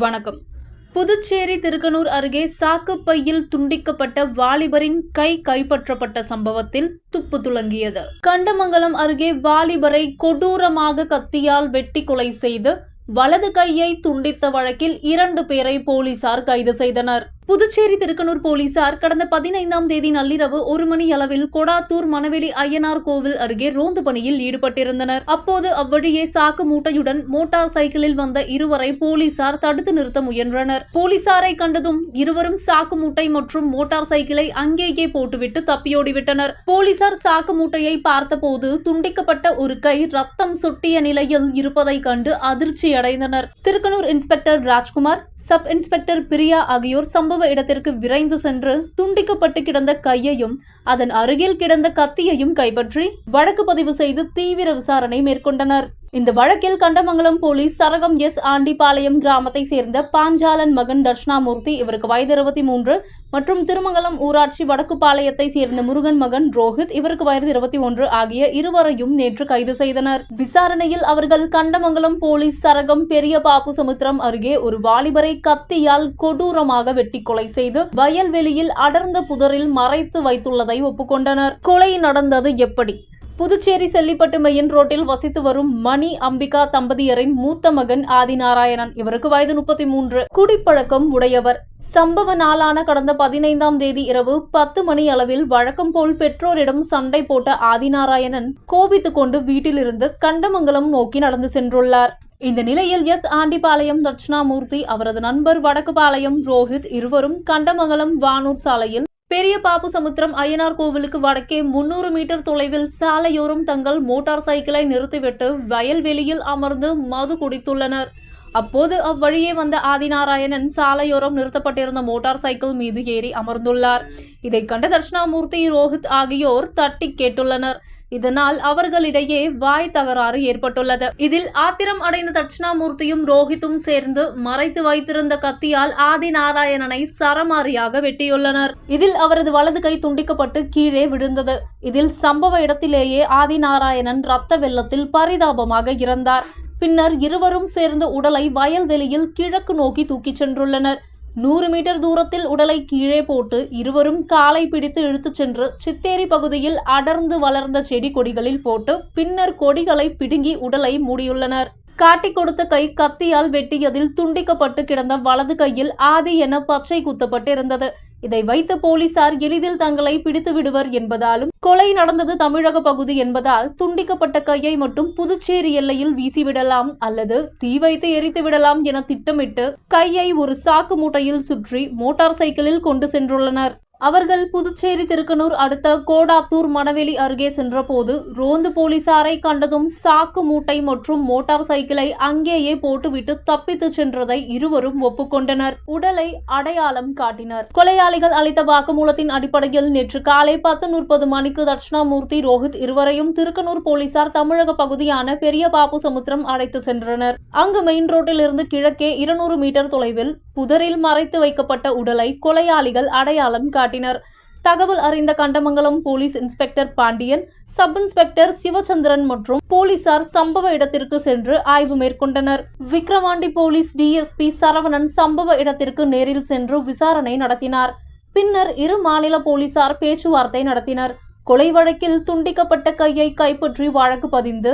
வணக்கம். புதுச்சேரி திருக்கனூர் அருகே சாக்குப்பையில் துண்டிக்கப்பட்ட வாலிபரின் கை கைப்பற்றப்பட்ட சம்பவத்தில் துப்பு துலங்கியது. கண்டமங்கலம் அருகே வாலிபரை கொடூரமாக கத்தியால் வெட்டி கொலை செய்து வலது கையை துண்டித்த வழக்கில் இரண்டு பேரை போலீசார் கைது செய்தனர். புதுச்சேரி திருக்கனூர் போலீசார் கடந்த பதினைந்தாம் தேதி நள்ளிரவு ஒரு மணி அளவில் கொடாத்தூர் மணவெளி ஐயனார் கோவில் அருகே ரோந்து பணியில் ஈடுபட்டிருந்தனர். அப்போது அவ்வழியே சாக்கு மூட்டையுடன் மோட்டார் சைக்கிளில் வந்த இருவரை போலீசார் தடுத்து நிறுத்த முயன்றனர். போலீசாரை கண்டதும் இருவரும் சாக்கு மூட்டை மற்றும் மோட்டார் சைக்கிளை அங்கேயே போட்டுவிட்டு தப்பியோடிவிட்டனர். போலீசார் சாக்கு மூட்டையை பார்த்தபோது துண்டிக்கப்பட்ட ஒரு கை ரத்தம் சொட்டிய நிலையில் இருப்பதை கண்டு அதிர்ச்சியடைந்தனர். Thirukkanur inspector Rajkumar sub inspector Priya ஆகியோர் சம்பவ இடத்திற்கு விரைந்து சென்று துண்டிக்கப்பட்டு கிடந்த கையையும் அதன் அருகில் கிடந்த கத்தியையும் கைப்பற்றி வழக்கு பதிவு செய்து தீவிர விசாரணை மேற்கொண்டனர். இந்த வழக்கில் கண்டமங்கலம் போலீஸ் சரகம் எஸ் ஆண்டிபாளையம் கிராமத்தை சேர்ந்த பாஞ்சாலன் மகன் தர்ஷ்ணாமூர்த்தி இவருக்கு வயது இருபத்தி மூன்று மற்றும் திருமங்கலம் ஊராட்சி வடக்குப்பாளையத்தை சேர்ந்த முருகன் மகன் ரோஹித் இவருக்கு வயது இருபத்தி ஒன்று ஆகிய இருவரையும் நேற்று கைது செய்தனர். விசாரணையில் அவர்கள் கண்டமங்கலம் போலீஸ் சரகம் பெரிய பாப்பு சமுத்திரம் அருகே ஒரு வாலிபரை கத்தியால் கொடூரமாக வெட்டி கொலை செய்து வயல்வெளியில் அடர்ந்த புதரில் மறைத்து வைத்துள்ளதை ஒப்புக்கொண்டனர். கொலை நடந்தது எப்படி? புதுச்சேரி செல்லிப்பட்டு மெயின் ரோட்டில் வசித்து வரும் மணி அம்பிகா தம்பதியரின் மூத்த மகன் ஆதிநாராயணன் இவருக்கு வயது முப்பத்தி மூன்று குடிப்பழக்கம் உடையவர். சம்பவ நாளான கடந்த பதினைந்தாம் தேதி இரவு பத்து மணி அளவில் வழக்கம் போல் பெற்றோரிடம் சண்டை போட்ட ஆதிநாராயணன் கோபித்துக் கொண்டு வீட்டிலிருந்து கண்டமங்கலம் நோக்கி நடந்து சென்றுள்ளார். இந்த நிலையில் எஸ். ஆண்டிபாளையம் தட்சிணாமூர்த்தி அவரது நண்பர் வடக்குபாளையம் ரோஹித் இருவரும் கண்டமங்கலம் வானூர் சாலையில் பெரிய பாப்பு சமுத்திரம் ஐயனார் கோவிலுக்கு வடக்கே முன்னூறு மீட்டர் தொலைவில் சாலையோரம் தங்கள் மோட்டார் சைக்கிளை நிறுத்திவிட்டு வயல்வெளியில் அமர்ந்து மது குடித்துள்ளனர். அப்போது அவ்வழியே வந்த ஆதிநாராயணன் சாலையோரம் நிறுத்தப்பட்டிருந்த மோட்டார் சைக்கிள் மீது ஏறி அமர்ந்துள்ளார். இதை கண்ட தர்ஷனாமூர்த்தி ரோஹித் ஆகியோர் தட்டி கேட்டுள்ளனர். இதனால் அவர்களிடையே வாய் தகராறு ஏற்பட்டுள்ளது. இதில் ஆத்திரம் அடைந்த தட்சிணாமூர்த்தியும் ரோஹித்தும் சேர்ந்து மறைத்து வைத்திருந்த கத்தியால் ஆதி நாராயணனை சரமாரியாக வெட்டியுள்ளனர். இதில் அவரது வலது கை துண்டிக்கப்பட்டு கீழே விழுந்தது. இதில் சம்பவ இடத்திலேயே ஆதி நாராயணன் ரத்த வெள்ளத்தில் பரிதாபமாக இறந்தார். பின்னர் இருவரும் சேர்ந்த உடலை வயல்வெளியில் கிழக்கு நோக்கி தூக்கிச் சென்றுள்ளனர். நூறு மீட்டர் தூரத்தில் உடலை கீழே போட்டு இருவரும் காலை பிடித்து இழுத்துச் சென்று சித்தேரி பகுதியில் அடர்ந்து வளர்ந்த செடி கொடிகளில் போட்டு பின்னர் கொடிகளை பிடுங்கி உடலை மூடியுள்ளனர். காட்டிக் கொடுத்த கை கத்தியால் வெட்டியதில் துண்டிக்கப்பட்டு கிடந்த வலது கையில் ஆதி என பச்சை குத்தப்பட்டிருந்தது. இதை வைத்து போலீசார் எளிதில் தங்களை பிடித்து விடுவர் என்பதாலும் கொலை நடந்தது தமிழக பகுதி என்பதால் துண்டிக்கப்பட்ட கையை மட்டும் புதுச்சேரி எல்லையில் வீசிவிடலாம் அல்லது தீ வைத்து எரித்து விடலாம் என திட்டமிட்டு கையை ஒரு சாக்கு மூட்டையில் சுற்றி மோட்டார் சைக்கிளில் கொண்டு சென்றுள்ளனர். அவர்கள் புதுச்சேரி திருக்கனூர் அடுத்த கோடாத்தூர் மணவெளி அருகே சென்றபோது ரோந்து போலீசாரை கண்டதும் சாக்கு மூட்டை மற்றும் மோட்டார் சைக்கிளை அங்கேயே போட்டுவிட்டு தப்பித்து சென்றதை இருவரும் ஒப்புக்கொண்டனர். உடலை அடையாளம் காட்டினர். கொலையாளிகள் அளித்த வாக்குமூலத்தின் அடிப்படையில் நேற்று காலை பத்து முப்பது மணிக்கு தட்சிணாமூர்த்தி ரோஹித் இருவரையும் திருக்கனூர் போலீசார் தமிழக பகுதியான பெரிய பாப்பு சமுத்திரம் அழைத்து சென்றனர். அங்கு மெயின் ரோட்டில் இருந்து கிழக்கே இருநூறு மீட்டர் தொலைவில் புதரில் மறைத்து வைக்கப்பட்ட உடலை கொலையாளிகள் அடையாளம் காட்டினர். காட்டினர். தகவல் அறிந்த Kandamangalam police inspector Pandian sub inspector Sivachandran மற்றும் போலீசார் சம்பவ இடத்திற்கு சென்று ஆய்வு மேற்கொண்டனர். விக்ரவாண்டி போலீஸ் டிஎஸ்பி சரவணன் சம்பவ இடத்திற்கு நேரில் சென்று விசாரணை நடத்தினார். பின்னர் இரு மாநில போலீசார் பேச்சுவார்த்தை நடத்தினர். கொலை வழக்கில் துண்டிக்கப்பட்ட கையை கைப்பற்றி வழக்கு பதிந்து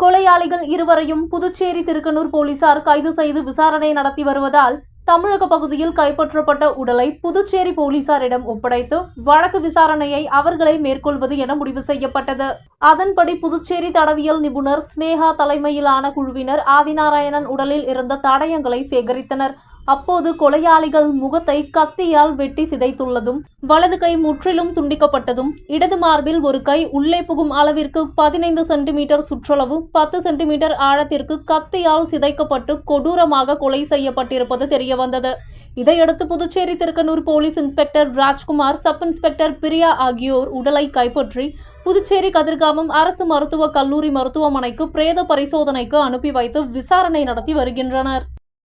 கொலையாளிகள் இருவரையும் புதுச்சேரி திருக்கனூர் போலீசார் கைது செய்து விசாரணை நடத்தி வருவதால் தமிழக பகுதியில் கைப்பற்றப்பட்ட உடலை புதுச்சேரி போலீசாரிடம் ஒப்படைத்து வழக்கு விசாரணையை அவர்களை மேற்கொள்வது என முடிவு செய்யப்பட்டது. அதன்படி புதுச்சேரி தடவியல் நிபுணர் ஸ்னேகா தலைமையிலான குழுவினர் ஆதிநாராயணன் உடலில் இருந்த தடயங்களை சேகரித்தனர். அப்போது கொலையாளிகள் முகத்தை கத்தியால் வெட்டி சிதைத்துள்ளதும் வலது கை முற்றிலும் துண்டிக்கப்பட்டதும் இடது மார்பில் ஒரு கை உள்ளே புகும் அளவிற்கு பதினைந்து சென்டிமீட்டர் சுற்றளவு பத்து சென்டிமீட்டர் ஆழத்திற்கு கத்தியால் சிதைக்கப்பட்டு கொடூரமாக கொலை செய்யப்பட்டிருப்பது வந்தது. இதையடுத்து Puducherry Thirukkanur police inspector Rajkumar sub inspector Priya ஆகியோர் உடலை கைப்பற்றி புதுச்சேரி கதிர்காமம் அரசு மருத்துவக் கல்லூரி மருத்துவமனைக்கு பிரேத பரிசோதனைக்கு அனுப்பி வைத்து விசாரணை நடத்தி வருகின்றனர்.